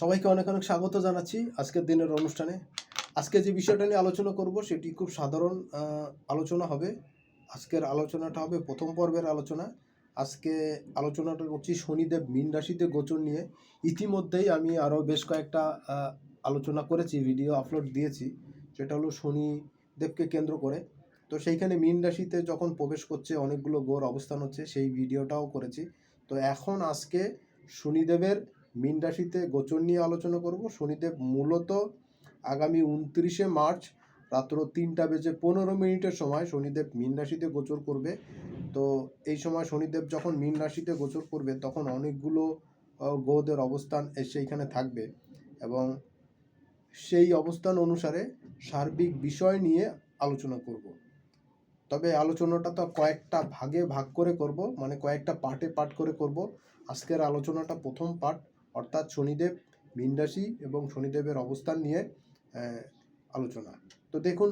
সবাইকে অনেক অনেক স্বাগত জানাচ্ছি আজকের দিনের অনুষ্ঠানে। আজকে যে বিষয়টা নিয়ে আলোচনা করব সেটি খুব সাধারণ আলোচনা হবে। আজকের আলোচনাটা হবে প্রথম পর্বের আলোচনা। আজকে আলোচনাটা করছি শনিদেব মীন রাশিতে গোচর নিয়ে। ইতিমধ্যেই আমি আরও বেশ কয়েকটা আলোচনা করেছি, ভিডিও আপলোড দিয়েছি। সেটা হলো শনিদেবকে কেন্দ্র করে। তো সেইখানে মীন রাশিতে যখন প্রবেশ করছে, অনেকগুলো গোর অবস্থান হচ্ছে, সেই ভিডিওটাও করেছি। তো এখন আজকে শনিদেবের মীন রাশিতে গোচর নিয়ে আলোচনা করব। শনিদেব মূলত আগামী উনত্রিশে মার্চ রাত্র তিনটা বেজে পনেরো মিনিটের সময় শনিদেব মীন রাশিতে গোচর করবে। তো এই সময় শনিদেব যখন মীন রাশিতে গোচর করবে, তখন অনেকগুলো গ্রহদের অবস্থান সেইখানে থাকবে এবং সেই অবস্থান অনুসারে সার্বিক বিষয় নিয়ে আলোচনা করব। তবে আলোচনাটা তো কয়েকটা ভাগে ভাগ করে করব মানে কয়েকটা পার্টে পার্ট করে করব। আজকের আলোচনাটা প্রথম পার্ট। অর্থাৎ শনিদেব, মীন রাশি এবং শনিদেবের অবস্থান নিয়ে আলোচনা। তো দেখুন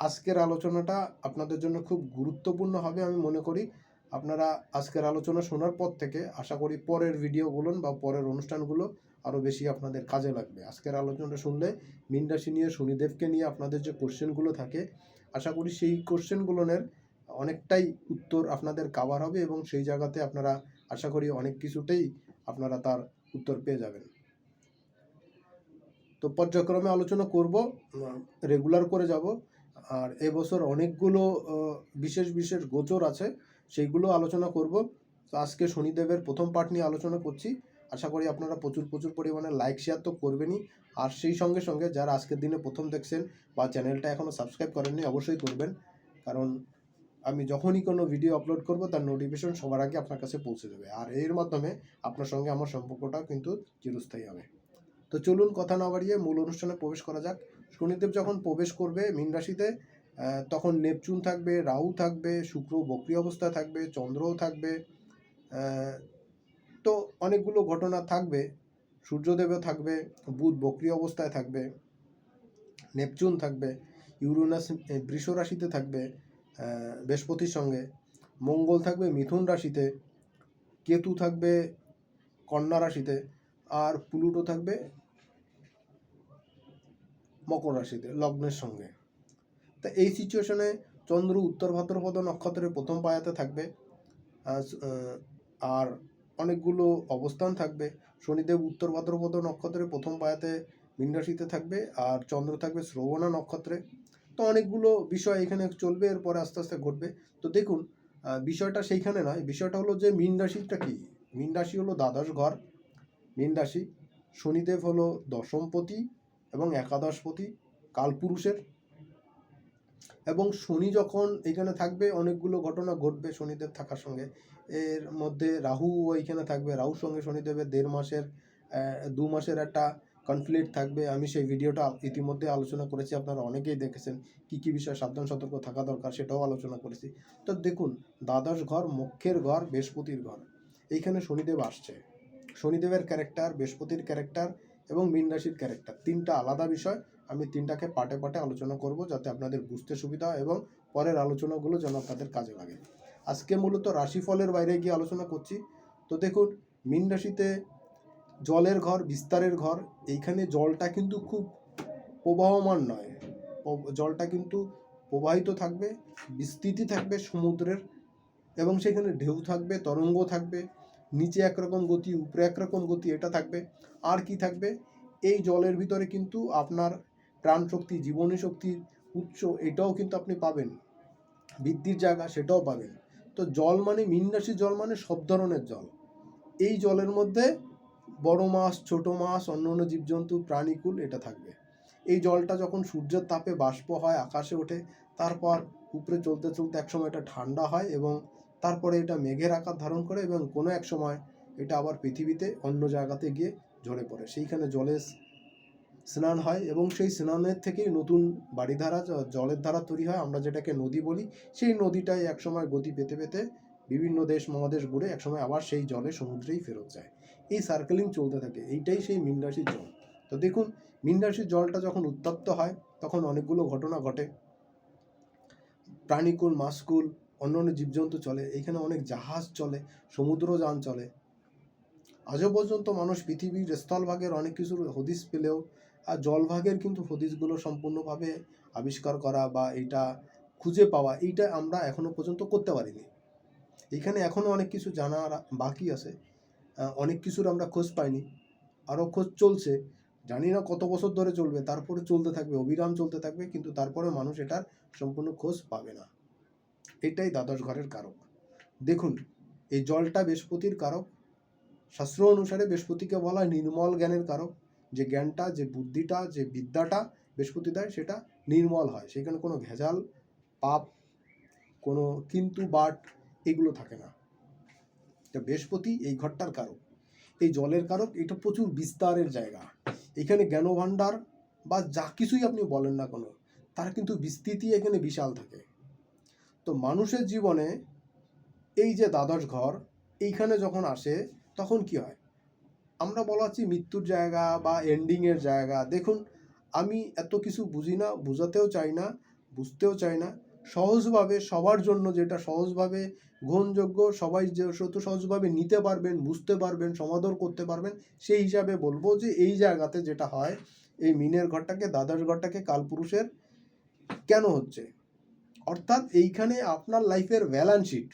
আজকের আলোচনাটা আপনাদের জন্য খুব গুরুত্বপূর্ণ হবে আমি মনে করি। আপনারা আজকের আলোচনা শোনার পর থেকে আশা করি পরের ভিডিওগুলো বা পরের অনুষ্ঠানগুলো আরও বেশি আপনাদের কাজে লাগবে। আজকের আলোচনাটা শুনলে মীন রাশি নিয়ে, শনিদেবকে নিয়ে আপনাদের যে কোশ্চেনগুলো থাকে, আশা করি সেই কোশ্চেনগুলোনের অনেকটাই উত্তর আপনাদের কাভার হবে এবং সেই জায়গাতে আপনারা আশা করি অনেক কিছুতেই আপনারা তার উত্তর পেয়ে যাবেন। তো পর্যায়ক্রমে আলোচনা করব রেগুলার করে যাব। আর এবছর অনেকগুলো বিশেষ বিশেষ গোচর আছে, সেইগুলো আলোচনা করব। তো আজকে শনিদেবের প্রথম পার্ট নিয়ে আলোচনা করছি। আশা করি আপনারা প্রচুর প্রচুর পরিমাণে লাইক শেয়ার তো করবেনই। আর সেই সঙ্গে সঙ্গে যারা আজকের দিনে প্রথম দেখছেন বা চ্যানেলটা এখনও সাবস্ক্রাইব করেননি, অবশ্যই করবেন। কারণ আমি যখনই কোনো ভিডিও আপলোড করব, তার নোটিফিকেশন সবার আগে আপনার কাছে পৌঁছে যাবে। আর এর মাধ্যমে আপনার সঙ্গে আমার সম্পর্কটাও কিন্তু চিরস্থায়ী হবে। তো চলুন কথা না বাড়িয়ে মূল অনুষ্ঠানে প্রবেশ করা যাক। শনিদেব যখন প্রবেশ করবে মীন রাশিতে তখন নেপচুন থাকবে, রাহু থাকবে, শুক্র বক্রি অবস্থায় থাকবে, চন্দ্রও থাকবে তো অনেকগুলো ঘটনা থাকবে। সূর্যদেবও থাকবে, বুধ বক্রি অবস্থায় থাকবে, নেপচুন থাকবে, ইউরেনাস বৃষ রাশিতে থাকবে বৃহস্পতির সঙ্গে। মঙ্গল থাকবে মিথুন রাশিতে, কেতু থাকবে কন্যা রাশিতে, আর প্লুটো থাকবে মকর রাশিতে, লগ্নের সঙ্গে। তা এই সিচুয়েশনে চন্দ্র উত্তর ভাদ্রপদ নক্ষত্রের প্রথম পায়াতে থাকবে। আর অনেকগুলো অবস্থান থাকবে। শনিদেব উত্তর ভাদ্রপদ নক্ষত্রের প্রথম পায়াতে মীন রাশিতে থাকবে, আর চন্দ্র থাকবে শ্রবণা নক্ষত্রে। তো অনেকগুলো বিষয় এখানে চলবে, এরপরে আস্তে আস্তে ঘটবে। তো দেখুন বিষয়টা সেইখানে নয়। বিষয়টা হলো যে মীন রাশিটা কি? মীন রাশি হলো দ্বাদশ ঘর। মীন রাশি শনিদেব হলো দশমপতি এবং একাদশপতি, কালপুরুষের। এবং শনি যখন এখানে থাকবে, অনেকগুলো ঘটনা ঘটবে শনিদেব থাকার সঙ্গে। এর মধ্যে রাহু এখানে থাকবে। রাহুর সঙ্গে শনিদেবের দেড় মাসের দু মাসের একটা কনফ্লিক্ট থাকবে, আমি সেই ভিডিওটা ইতিমধ্যে আলোচনা করেছি, আপনারা অনেকেই দেখেছেন কী কী বিষয়ে সাবধান সতর্ক থাকা দরকার সেটাও আলোচনা করেছি। তো দেখুন, দ্বাদশ ঘর, মুখ্যের ঘর, বৃহস্পতির ঘর, এইখানে শনিদেব আসছে। শনিদেবের ক্যারেক্টার বৃহস্পতির ক্যারেক্টার এবং মীন রাশির ক্যারেক্টার তিনটা আলাদা বিষয়, আমি তিনটাকে পাটে পাটে আলোচনা করব যাতে আপনাদের বুঝতে সুবিধা হয় এবং পরের আলোচনাগুলো যেন আপনাদের কাজে লাগে। আজকে মূলত রাশিফলের বাইরে গিয়ে আলোচনা করছি। তো দেখুন, মীন রাশিতে জলের ঘর, বিস্তারের ঘর, এইখানে জলটা কিন্তু খুব প্রবাহমান নয়। জলটা কিন্তু প্রবাহিত থাকবে, বিস্তৃতি থাকবে সমুদ্রের এবং সেখানে ঢেউ থাকবে, তরঙ্গ থাকবে, নিচে একরকম গতি, উপরে একরকম গতি, এটা থাকবে। আর কি থাকবে? এই জলের ভিতরে কিন্তু আপনার প্রাণ শক্তি জীবনী শক্তির উৎস, এটাও কিন্তু আপনি পাবেন। বৃদ্ধির জায়গা, সেটাও পাবেন। তো জল মানে মিনরাশি জল মানে সব ধরনের জল। এই জলের মধ্যে বড় মাছ, ছোট মাছ, অন্য অন্য জীবজন্তু, প্রাণীকুল এটা থাকবে। এই জলটা যখন সূর্যের তাপে বাষ্প হয়, আকাশে ওঠে, তারপর উপরে চলতে চলতে একসময় এটা ঠান্ডা হয় এবং তারপরে এটা মেঘের আকার ধারণ করে এবং কোনো এক সময় এটা আবার পৃথিবীতে অন্য জায়গাতে গিয়ে ঝরে পড়ে। সেইখানে জলে স্নান হয় এবং সেই স্নানের থেকেই নতুন বাড়িধারা জলের ধারা তৈরি হয়। আমরা যেটাকে নদী বলি, সেই নদীটাই একসময় গতি পেতে পেতে বিভিন্ন দেশ মহাদেশ ঘুরে একসময় আবার সেই জলে সমুদ্রেই ফেরত যায়। এই সার্কেলিং চলতে থাকে, এইটাই সেই মীন রাশির জল। তো দেখুন, মীন রাশির জলটা যখন উত্তপ্ত হয়, তখন অনেকগুলো ঘটনা ঘটে। প্রাণীকুল, মাসকুল, অন্য অন্য জীবজন্তু চলে এখানে অনেক জাহাজ চলে, সমুদ্রযান চলে। আজও পর্যন্ত মানুষ পৃথিবীর স্থলভাগের অনেক কিছুর হদিস পেলেও, আর জলভাগের কিন্তু হদিসগুলো সম্পূর্ণভাবে আবিষ্কার করা বা এটা খুঁজে পাওয়া, এইটা আমরা এখনও পর্যন্ত করতে পারিনি। এখানে এখনও অনেক কিছু জানার বাকি আছে। অনেক কিছুর আমরা খোঁজ পাইনি। আরও খোঁজ চলছে। জানি না কত বছর ধরে চলবে। তারপরে চলতে থাকবে, অবিরাম চলতে থাকবে, কিন্তু তারপরে মানুষ এটার সম্পূর্ণ খোঁজ পাবে না। এটাই দ্বাদশ ঘরের কারক। দেখুন, এই জলটা বৃহস্পতির কারক। শাস্ত্র অনুসারে বৃহস্পতিকে বলা হয় নির্মল জ্ঞানের কারক। যে জ্ঞানটা, যে বুদ্ধিটা, যে বিদ্যাটা বৃহস্পতি দেয়, সেটা নির্মল হয়। সেখানে কোনো ভেজাল, পাপ, কোনো কিন্তু, বাট এগুলো থাকে না। তো বৃহস্পতি, এই ঘরটার কারক। এই জলের কারক, এটা প্রচুর বিস্তারের জায়গা। এখানে জ্ঞানভাণ্ডার বা যা কিছুই আপনি বলেন না কোনো, তার কিন্তু বিস্তৃতি এখানে বিশাল থাকে। তো মানুষের জীবনে এই যে দ্বাদশ ঘর, এইখানে যখন আসে, তখন কি হয়? আমরা বলা হচ্ছে মৃত্যুর জায়গা বা এন্ডিংয়ের জায়গা। দেখুন, আমি এত কিছু বুঝি না, বোঝাতেও চাই না, বুঝতেও চাই না। সহজভাবে সবার জন্য যেটা সহজভাবে গ্রহণযোগ্য, সবাই যে যত সহজভাবে নিতে পারবেন, বুঝতে পারবেন, সমাদর করতে পারবেন, সেই হিসাবে বলব যে এই জায়গাতে যেটা হয়, এই মিনের ঘরটাকে, দ্বাদশ ঘরটাকে কালপুরুষের কেন হচ্ছে? অর্থাৎ এইখানে আপনার লাইফের ব্যালান্স শিট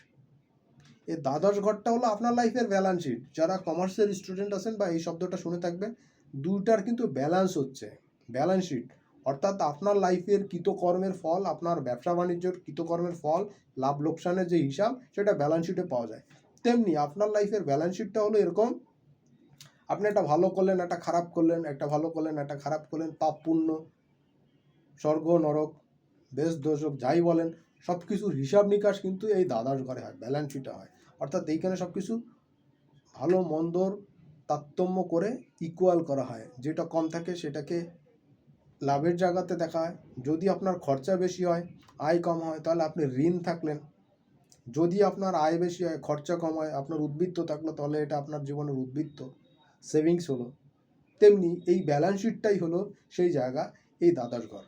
এই দ্বাদশ ঘরটা হলো আপনার লাইফের ব্যালান্স শিট যারা কমার্সের স্টুডেন্ট আছেন বা এই শব্দটা শুনে থাকবেন, দুইটার কিন্তু ব্যালান্স হচ্ছে। ব্যালান্স শিট অর্থাৎ আপনার লাইফের কৃতকর্মের ফল, আপনার ব্যবসা বাণিজ্যের কৃতকর্মের ফল, লাভ লোকসানের যে হিসাব, সেটা ব্যালেন্স শিটে পাওয়া যায়। তেমনি আপনার লাইফের ব্যালেন্স শিটটা হলো এরকম, আপনি একটা ভালো করলেন, একটা খারাপ করলেন, একটা ভালো করলেন, একটা খারাপ করলেন, পাপ পুণ্য, স্বর্গ, নরক, বেশ দোষক যাই বলেন সব কিছুর হিসাব নিকাশ কিন্তু এই দ্বাদশ ঘরে হয় ব্যালেন্স শিটে হয়। অর্থাৎ এইখানে সব কিছু ভালো, মন্দর, তারতম্য করে ইকুয়াল করা হয়। যেটা কম থাকে সেটাকে লাভের জায়গাতে দেখা হয়। যদি আপনার খরচা বেশি হয়, আয় কম হয়, তাহলে আপনি ঋণ থাকলেন। যদি আপনার আয় বেশি হয়, খরচা কম হয়, আপনার উদ্বৃত্ত থাকল, তাহলে এটা আপনার জীবনের উদ্বৃত্ত। সেভিংস হলো। তেমনি এই ব্যালেন্স শিটটাই হলো সেই জায়গা, এই দ্বাদশ ঘর।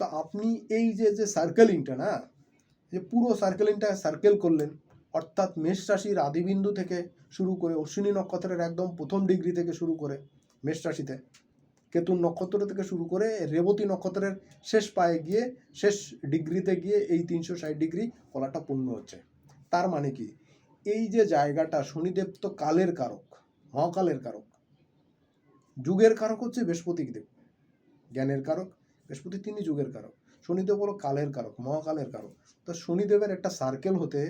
তো আপনি এই যে যে সার্কেলিংটা না, যে পুরো সার্কেলিংটা সার্কেল করলেন, অর্থাৎ মেষ রাশির আদিবিন্দু থেকে শুরু করে অশ্বিনী নক্ষত্রের একদম প্রথম ডিগ্রি থেকে শুরু করে মেষ রাশিতে কেতুন নক্ষত্র থেকে শুরু করে রেবতী নক্ষত্রের শেষ পায়ে গিয়ে, শেষ ডিগ্রিতে গিয়ে এই তিনশো ষাট ডিগ্রি কলাটা পূর্ণ হচ্ছে। তার মানে কি? এই যে জায়গাটা শনিদেব তো কালের কারক, মহাকালের কারক। যুগের কারক হচ্ছে বৃহস্পতি দেব, জ্ঞানের কারক। বৃহস্পতি তিনি যুগের কারক, শনিদেব হলো কালের কারক, মহাকালের কারক। তো শনিদেবের একটা সার্কেল হতে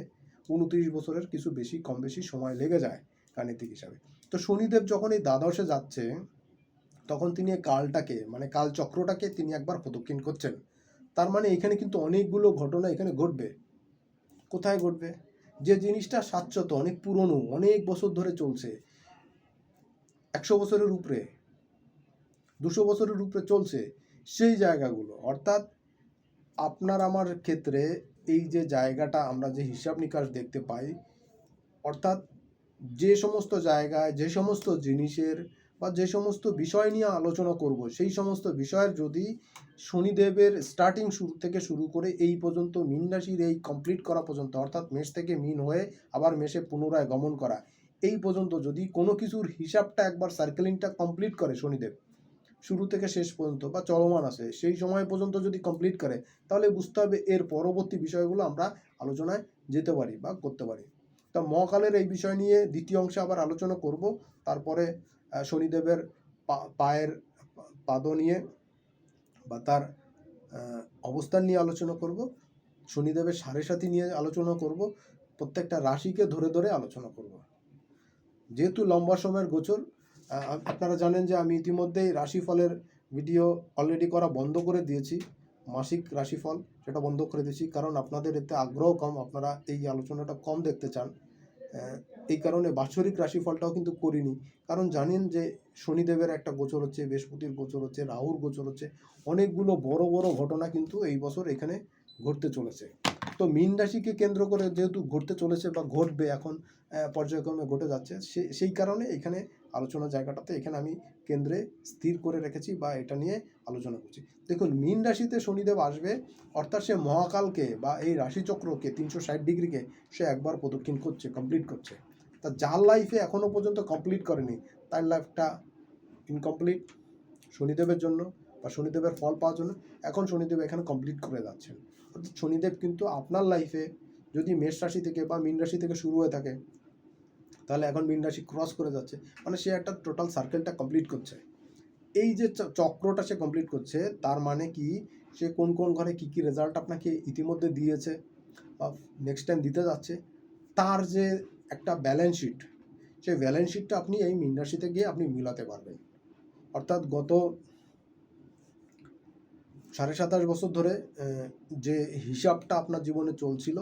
উনত্রিশ বছরের কিছু বেশি, কম বেশি সময় লেগে যায় গাণিতিক হিসাবে। তো শনিদেব যখন এই দ্বাদশে যাচ্ছে তখন তিনি কালটাকে মানে কাল চক্রটাকে তিনি একবার প্রদক্ষিণ করছেন। তার মানে এখানে কিন্তু অনেকগুলো ঘটনা এখানে ঘটবে। কোথায় ঘটবে? যে জিনিসটা শাশ্বত অনেক পুরনো, অনেক বছর ধরে চলছে। একশো বছরের উপরে, দুশো বছরের উপরে চলছে সেই জায়গাগুলো। অর্থাৎ আপনার আমার ক্ষেত্রে এই যে জায়গাটা আমরা যে হিসাব নিকাশ দেখতে পাই, অর্থাৎ যে সমস্ত জায়গায়, যে সমস্ত জিনিসের বা যে সমস্ত বিষয় নিয়ে আলোচনা করব, সেই সমস্ত বিষয়ের যদি শনিদেবের স্টার্টিং শুরু থেকে শুরু করে এই পর্যন্ত মীন রাশির এই কমপ্লিট করা পর্যন্ত, অর্থাৎ মেষ থেকে মিন হয়ে আবার মেষে পুনরায় গমন করা, এই পর্যন্ত যদি কোনো কিছুর হিসাবটা একবার সার্কেলিংটা কমপ্লিট করে শনিদেব, শুরু থেকে শেষ পর্যন্ত বা চলমান আছে, সেই সময় পর্যন্ত যদি কমপ্লিট করে, তাহলে বুঝতে হবে এর পরবর্তী বিষয়গুলো আমরা আলোচনায় যেতে পারি বা করতে পারি। তা মহাকালের এই বিষয় নিয়ে দ্বিতীয় অংশে আবার আলোচনা করব, তারপরে শনিদেবের পায়ের পাদ নিয়ে বা তার অবস্থান নিয়ে আলোচনা করব। শনিদেবের সাড়ে সাথী নিয়ে আলোচনা করব। প্রত্যেকটা রাশিকে ধরে ধরে আলোচনা করব। যেহেতু লম্বা সময়ের গোচর আপনারা জানেন যে আমি ইতিমধ্যেই রাশিফলের ভিডিও অলরেডি করা বন্ধ করে দিয়েছি। মাসিক রাশিফল সেটা বন্ধ করে দিয়েছি। কারণ আপনাদের এতে আগ্রহ কম। আপনারা এই আলোচনাটা কম দেখতে চান। এই কারণে বাৎসরিক রাশিফলটাও কিন্তু করিনি। কারণ জানেন যে শনিদেবের একটা গোচর হচ্ছে, বৃহস্পতির গোচর হচ্ছে, রাহুর গোচর হচ্ছে, অনেকগুলো বড় বড় ঘটনা কিন্তু এই বছর এখানে ঘটতে চলেছে। তো মীন রাশিকে কেন্দ্র করে যেহেতু ঘটতে চলেছে বা ঘটবে এখন পর্যায়ক্রমে ঘটে যাচ্ছে সেই কারণে এখানে আলোচনা জায়গাটাতে এখানে আমি কেন্দ্রে স্থির করে রেখেছি বা এটা নিয়ে আলোচনা করছি। দেখুন, মীন রাশিতে শনিদেব আসবে, অর্থাৎ সে মহাকালকে বা এই রাশিচক্রকে তিনশো ষাট ডিগ্রিকে সে একবার প্রদক্ষিণ করছে কমপ্লিট করছে। তা যার লাইফে এখনও পর্যন্ত কমপ্লিট করেনি, তার লাইফটা ইনকমপ্লিট শনিদেবের জন্য বা শনিদেবের ফল পাওয়ার জন্য। এখন শনিদেব এখানে কমপ্লিট করে যাচ্ছেন। অর্থাৎ শনিদেব কিন্তু আপনার লাইফে যদি মেষ রাশি থেকে বা মীন রাশি থেকে শুরু হয়ে থাকে, তাহলে এখন মীন রাশি ক্রস করে যাচ্ছে। মানে সে একটা টোটাল সার্কেলটা কমপ্লিট করছে। এই যে চক্রটা সে কমপ্লিট করছে, তার মানে কি? সে কোন কোন ঘরে কি কি রেজাল্ট আপনাকে ইতিমধ্যে দিয়েছে বা নেক্সট টাইম দিতে যাচ্ছে? তার যে একটা ব্যালেন্স শিট সেই ব্যালেন্স শিটটা আপনি এই মীন রাশিতে গিয়ে আপনি মিলাতে পারবেন। অর্থাৎ গত সাড়ে সাতাশ বছর ধরে যে হিসাবটা আপনার জীবনে চলছিল,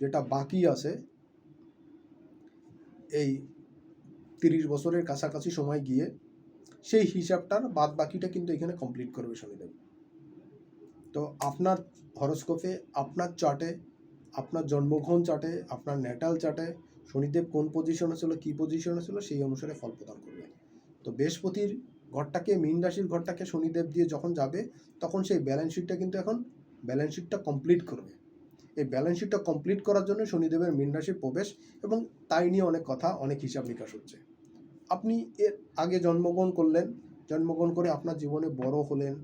যেটা বাকি আছে, এই তিরিশ বছরের কাছাকাছি সময় গিয়ে, সেই হিসাবটার বাদ বাকিটা কিন্তু এখানে কমপ্লিট করবে শনিদেব। তো আপনার হরস্কোপে আপনার চার্টে আপনার জন্মগ্রহণ চার্টে আপনার ন্যাটাল চার্টে শনিদেব কোন পজিশনে ছিল, কী পজিশনে ছিল, সেই অনুসারে ফল প্রদান করবে। তো বৃহস্পতির ঘরটাকে, মীন রাশির ঘরটাকে শনিদেব দিয়ে যখন যাবে, তখন সেই ব্যালেন্স শিটটা কিন্তু এখন ব্যালেন্স শিটটা কমপ্লিট করবে। এই ব্যালেন্স শিটটা কমপ্লিট করার জন্য শনিদেবের মীন রাশির প্রবেশ এবং তাই নিয়ে অনেক কথা, অনেক হিসাব নিকাশ হচ্ছে। আপনি এর আগে জন্মগ্রহণ করলেন, জন্মগ্রহণ করে আপনার জীবনে বড় হলেন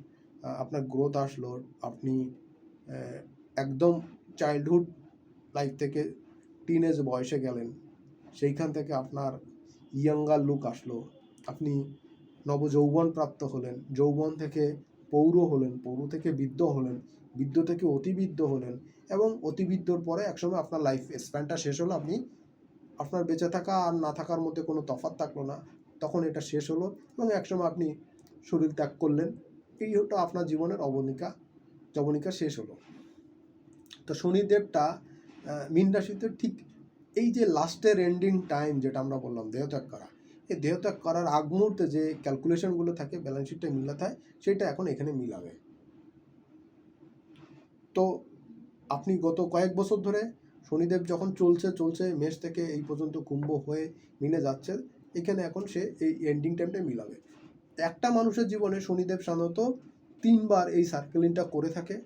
আপনার গ্রোথ আসলো, আপনি একদম চাইল্ডহুড লাইফ থেকে টিনেজ বয়সে গেলেন, সেইখান থেকে আপনার ইয়াঙ্গার লুক আসলো। আপনি নবযৌবন প্রাপ্ত হলেন, যৌবন থেকে পৌর হলেন, পৌর থেকে বৃদ্ধ হলেন, বৃদ্ধ থেকে অতিবৃদ্ধ হলেন এবং অতিবৃদ্ধর পরে একসময় আপনার লাইফ স্প্যানটা শেষ হলো, আপনি আপনার বেঁচে থাকা আর না থাকার মধ্যে কোনো তফাৎ থাকল না। তখন এটা শেষ হলো এবং একসময় আপনি শরীর ত্যাগ করলেন। এই হতো আপনার জীবনের অবনিকা জবনিকা শেষ হলো। তো শনিদেবটা মীন রাশিতে ঠিক এই যে লাস্টের এন্ডিং টাইম যেটা আমরা বললাম, দেহত্যাগ করা, এই দেহত্যাগ করার আগ মুহূর্তে যে ক্যালকুলেশনগুলো থাকে ব্যালেন্স শিটটা মিলাতে হয়, সেটা এখন এখানে মিলাবে। তো আপনি গত কয়েক বছর ধরে শনিদেব যখন চলছে চলছে, মেষ থেকে এই পর্যন্ত কুম্ভ হয়ে মিনে যাচ্ছে, এখানে এখন সে এই এন্ডিং টাইমটা মিলাবে। একটা মানুষের জীবনে শনিদেব সাধারণত তিনবার এই সার্কেলিংটা করে থাকে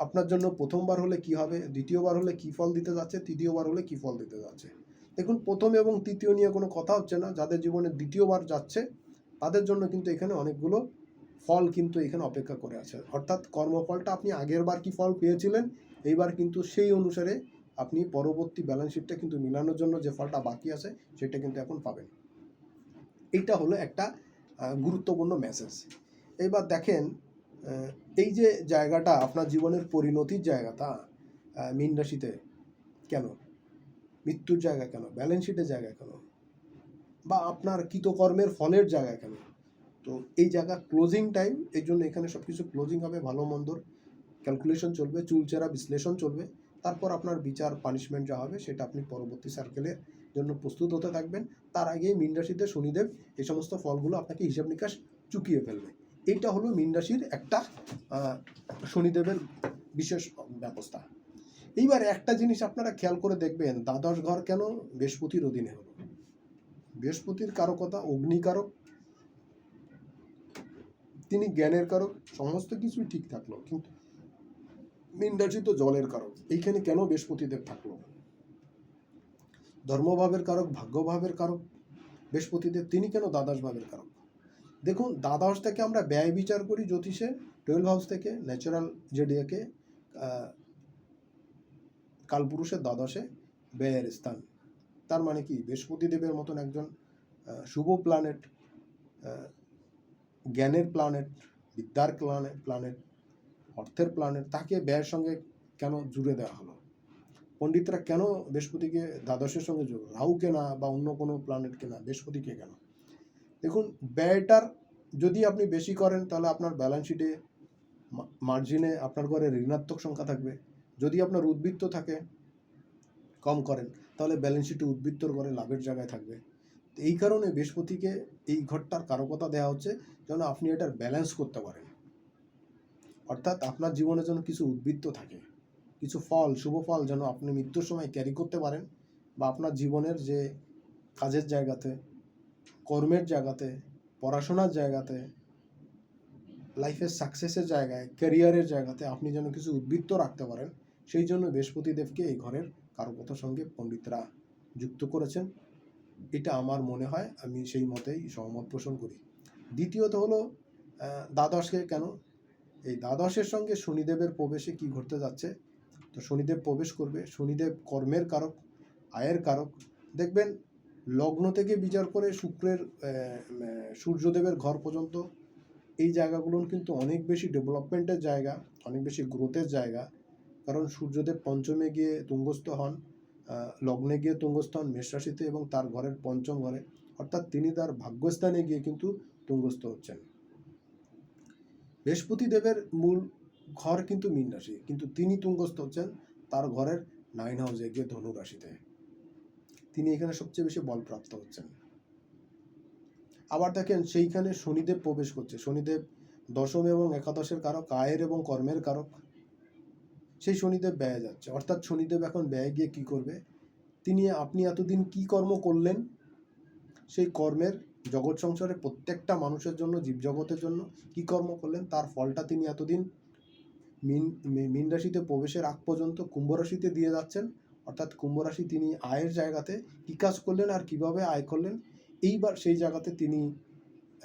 আপনার জন্য প্রথমবার হলে কি হবে, দ্বিতীয়বার হলে কি ফল দিতে যাচ্ছে, তৃতীয়বার হলে কি ফল দিতে যাচ্ছে। দেখুন, প্রথম এবং তৃতীয় নিয়ে কোনো কথা হচ্ছে না, যাদের জীবনে দ্বিতীয়বার যাচ্ছে, তাদের জন্য কিন্তু এখানে অনেকগুলো ফল কিন্তু এখানে অপেক্ষা করে আছে। অর্থাৎ কর্মফলটা আপনি আগের বার কি ফল পেয়েছিলেন, এইবার কিন্তু সেই অনুসারে আপনি পরবর্তী ব্যালেন্স শিটটা কিন্তু মিলানোর জন্য যে ফলটা বাকি আছে, সেটা কিন্তু এখন পাবেন। এইটা হলো একটা গুরুত্বপূর্ণ মেসেজ এবার দেখেন এই যে জায়গাটা আপনার জীবনের পরিণতির জায়গাটা মীন রাশিতে কেন? মৃত্যুর জায়গা কেন? ব্যালেন্স শিটের জায়গা কেন? বা আপনার কৃতকর্মের ফলের জায়গা কেন? তো এই জায়গা ক্লোজিং টাইম এই জন্য এখানে সব কিছু ক্লোজিং হবে, ভালো মন্দর ক্যালকুলেশন চলবে, চুলচেরা বিশ্লেষণ চলবে। তারপর আপনার বিচার পানিশমেন্ট যা হবে, সেটা আপনি পরবর্তী সার্কেলের জন্য প্রস্তুত হতে থাকবেন। তার আগেই মীন রাশিতে শনিদেব এই সমস্ত ফলগুলো আপনাকে হিসাব নিকাশ চুকিয়ে ফেলবে। এইটা হলো মীন রাশির একটা শনিদেবের বিশেষ ব্যবস্থা। এইবার একটা জিনিস আপনারা খেয়াল করে দেখবেন, দ্বাদশ ঘর কেন বৃহস্পতির অধীনে হলো? বৃহস্পতির কারকতা অগ্নিকারক, তিনি জ্ঞানের কারক, সমস্ত কিছুই ঠিক থাকল, কিন্তু মীন রাশি তো জলের কারক, এইখানে কেন বৃহস্পতিদেব থাকল? ধর্মভাবের কারক, ভাগ্যভাবের কারক, বৃহস্পতিদেব, তিনি কেন দ্বাদশ ভাবের কারক? দেখুন, দ্বাদশ থেকে আমরা ব্যয় বিচার করি জ্যোতিষে টুয়েলভ হাউস থেকে ন্যাচারাল জেডিয়াকে কালপুরুষের দ্বাদশে ব্যয়ের স্থান। তার মানে কি? বৃহস্পতিদেবের মতন একজন শুভ প্ল্যানেট জ্ঞানের প্ল্যানেট বিদ্যার প্ল্যানেট প্ল্যানেট অর্থের প্ল্যানেট তাকে ব্যয়ের সঙ্গে কেন জুড়ে দেওয়া হলো? পণ্ডিতরা কেন বৃহস্পতিকে দ্বাদশের সঙ্গে জুড়ে রাহুকে না বা অন্য কোনো প্ল্যানেটকে না বৃহস্পতিকে কেন? দেখুন ব্যয়টার যদি আপনি বেশি করেন, তাহলে আপনার ব্যালেন্স শিটে মার্জিনে আপনার ঘরে ঋণাত্মক সংখ্যা থাকবে। যদি আপনার উদ্বৃত্ত থাকে, কম করেন, তাহলে ব্যালেন্স শিটে উদ্বৃত্তর ঘরে লাভের জায়গায় থাকবে। এই কারণে বৃহস্পতিকে এই ঘরটার কারকতা দেওয়া হচ্ছে, যেন আপনি এটার ব্যালেন্স করতে পারেন। অর্থাৎ আপনার জীবনে যেন কিছু উদ্বৃত্ত থাকে, কিছু ফল, শুভ ফল যেন আপনি মৃত্যুর সময় ক্যারি করতে পারেন, বা আপনার জীবনের যে কাজের জায়গাতে কর্মের জায়গাতে, পড়াশোনার জায়গাতে লাইফের সাকসেসের জায়গায় ক্যারিয়ারের জায়গাতে আপনি যেন কিছু উদ্বৃত্ত রাখতে পারেন, সেই জন্য বৃহস্পতিদেবকে এই ঘরের কারকতার সঙ্গে পণ্ডিতরা যুক্ত করেছেন। এটা আমার মনে হয়, আমি সেই মতেই সহমত পোষণ করি। দ্বিতীয়ত হলো দ্বাদশকে কেন? এই দ্বাদশের সঙ্গে শনিদেবের প্রবেশে কি ঘটতে যাচ্ছে? তো শনিদেব প্রবেশ করবে। শনিদেব কর্মের কারক, আয়ের কারক। দেখবেন লগ্ন থেকে বিচার করে শুক্রের সূর্যদেবের ঘর পর্যন্ত। এই জায়গাগুলো কিন্তু অনেক বেশি ডেভেলপমেন্টের জায়গা, অনেক বেশি গ্রোথের জায়গা। কারণ সূর্যদেব পঞ্চমে গিয়ে তুঙ্গস্থ হন লগ্নে গিয়ে তুঙ্গস্থ হন মেষ রাশিতে এবং তার ঘরের পঞ্চম ঘরে। অর্থাৎ তিনি তার ভাগ্যস্থানে গিয়ে কিন্তু তুঙ্গস্থ হচ্ছেন। বৃহস্পতি দেবের মূল ঘর কিন্তু মীন রাশি, কিন্তু তিনি তুঙ্গস্থ হচ্ছেন তার ঘরের নাইন হাউসে গিয়ে ধনু রাশিতে। তিনি এখানে সবচেয়ে বেশি বলপ্রাপ্ত হচ্ছেন। আবার দেখেন, সেইখানে শনিদেব প্রবেশ করছে। শনিদেব দশম এবং একাদশের কারক, আয়ের এবং কর্মের কারক। সেই শনিদেব ব্যয় যাচ্ছে। অর্থাৎ শনিদেব এখন ব্যয় গিয়ে কি করবে? তিনি, আপনি এতদিন কি কর্ম করলেন? সেই কর্মের জগৎ সংসারে প্রত্যেকটা মানুষের জন্য, জীবজগতের জন্য কি কর্ম করলেন? তার ফলটা তিনি এতদিন মিন মীন রাশিতে প্রবেশের আগ পর্যন্ত কুম্ভ রাশিতে দিয়ে যাচ্ছেন। অর্থাৎ কুম্ভ রাশি তিনি আয়ের জায়গাতে কি কাজ করলেন আর কীভাবে আয় করলেন, এইবার সেই জায়গাতে তিনি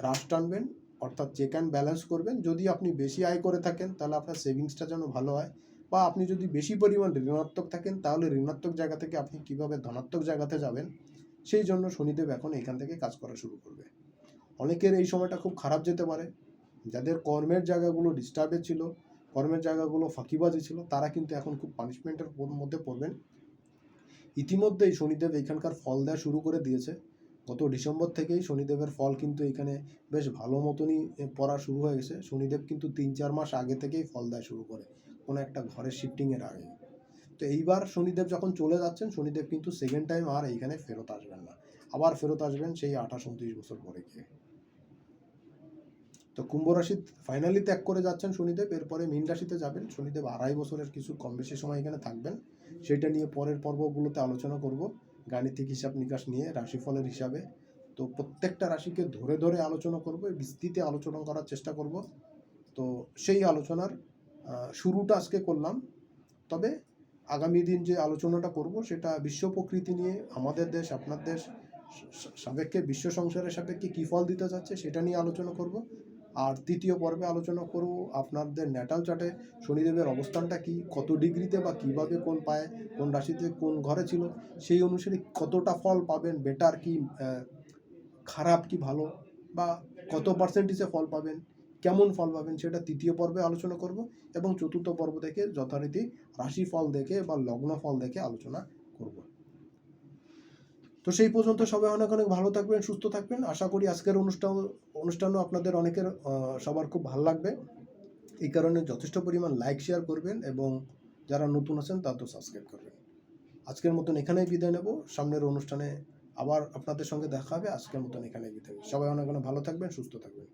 হ্রাস টানবেন, অর্থাৎ চেক অ্যান্ড ব্যালেন্স করবেন। যদি আপনি বেশি আয় করে থাকেন, তাহলে আপনার সেভিংসটা যেন ভালো হয়। বা আপনি যদি বেশি পরিমাণ ঋণাত্মক থাকেন, তাহলে ঋণাত্মক জায়গা থেকে আপনি কীভাবে ধনাত্মক জায়গাতে যাবেন, সেই জন্য শনিদেব এখন এখান থেকে কাজ করা শুরু করবে। অনেকের এই সময়টা খুব খারাপ যেতে পারে। যাদের কর্মের জায়গাগুলো ডিস্টার্বে ছিল, কর্মের জায়গাগুলো ফাঁকিবাজি ছিল, তারা কিন্তু এখন খুব পানিশমেন্টের মধ্যে পড়বেন। ইতিমধ্যেই শনিদেব এখানকার ফল দেওয়া শুরু করে দিয়েছে। গত ডিসেম্বর থেকেই শনিদেবের ফল কিন্তু এখানে বেশ ভালো মতনই পড়া শুরু হয়ে গেছে। শনিদেব কিন্তু তিন চার মাস আগে থেকেই ফল দেওয়া শুরু করে, কোনো একটা ঘরের শিফটিংয়ের আগে। তো এইবার শনিদেব যখন চলে যাচ্ছেন, শনিদেব কিন্তু সেকেন্ড টাইম আর এইখানে ফেরত আসবেন না। আবার ফেরত আসবেন সেই আঠাশ, উনত্রিশ বছর পরে গিয়ে। তো কুম্ভ রাশি ফাইনালি ত্যাগ করে যাচ্ছেন শনিদেব। এরপরে মীন রাশিতে যাবেন। শনিদেব আড়াই বছরের কিছু কম বেশি সময় এখানে থাকবেন। সেটা নিয়ে পরের পর্বগুলোতে আলোচনা করব। গাণিতিক হিসাব নিকাশ নিয়ে, রাশিফলের হিসাবে। তো প্রত্যেকটা রাশিকে ধরে ধরে আলোচনা করব বিস্তৃতে আলোচনা করার চেষ্টা করব। তো সেই আলোচনার শুরুটা আজকে করলাম। তবে আগামী দিন যে আলোচনাটা করব, সেটা বিশ্ব প্রকৃতি নিয়ে, আমাদের দেশ, আপনার দেশ সাপেক্ষে বিশ্ব সংসারের সাপেক্ষে কী ফল দিতে যাচ্ছে, সেটা নিয়ে আলোচনা করব। আর তৃতীয় পর্বে আলোচনা করব আপনাদের ন্যাটাল চার্টে শনিদেবের অবস্থানটা কি? কত ডিগ্রিতে বা কীভাবে কোন পায়ে, কোন রাশিতে, কোন ঘরে ছিল? সেই অনুসারে কতটা ফল পাবেন বেটার কি খারাপ কি ভালো? বা কত পার্সেন্টেজে ফল পাবেন? কেমন ফল পাবেন? সেটা তৃতীয় পর্বে আলোচনা করব এবং চতুর্থ পর্ব থেকে যথারীতি রাশি ফল দেখে বা লগ্ন ফল দেখে আলোচনা করব। তো সেই পর্যন্ত সবাই অনেক অনেক ভালো থাকবেন, সুস্থ থাকবেন। আশা করি আজকের অনুষ্ঠান, অনুষ্ঠানও আপনাদের অনেকের সবার খুব ভালো লাগবে। এই কারণে যথেষ্ট পরিমাণ লাইক শেয়ার করবেন এবং যারা নতুন আছেন তারা তো সাবস্ক্রাইব করবেন। আজকের মতন এখানেই বিদায় নেব। সামনের অনুষ্ঠানে আবার আপনাদের সঙ্গে দেখা হবে। আজকের মতন এখানেই বিদায় সবাই অনেক অনেক ভালো থাকবেন, সুস্থ থাকবেন।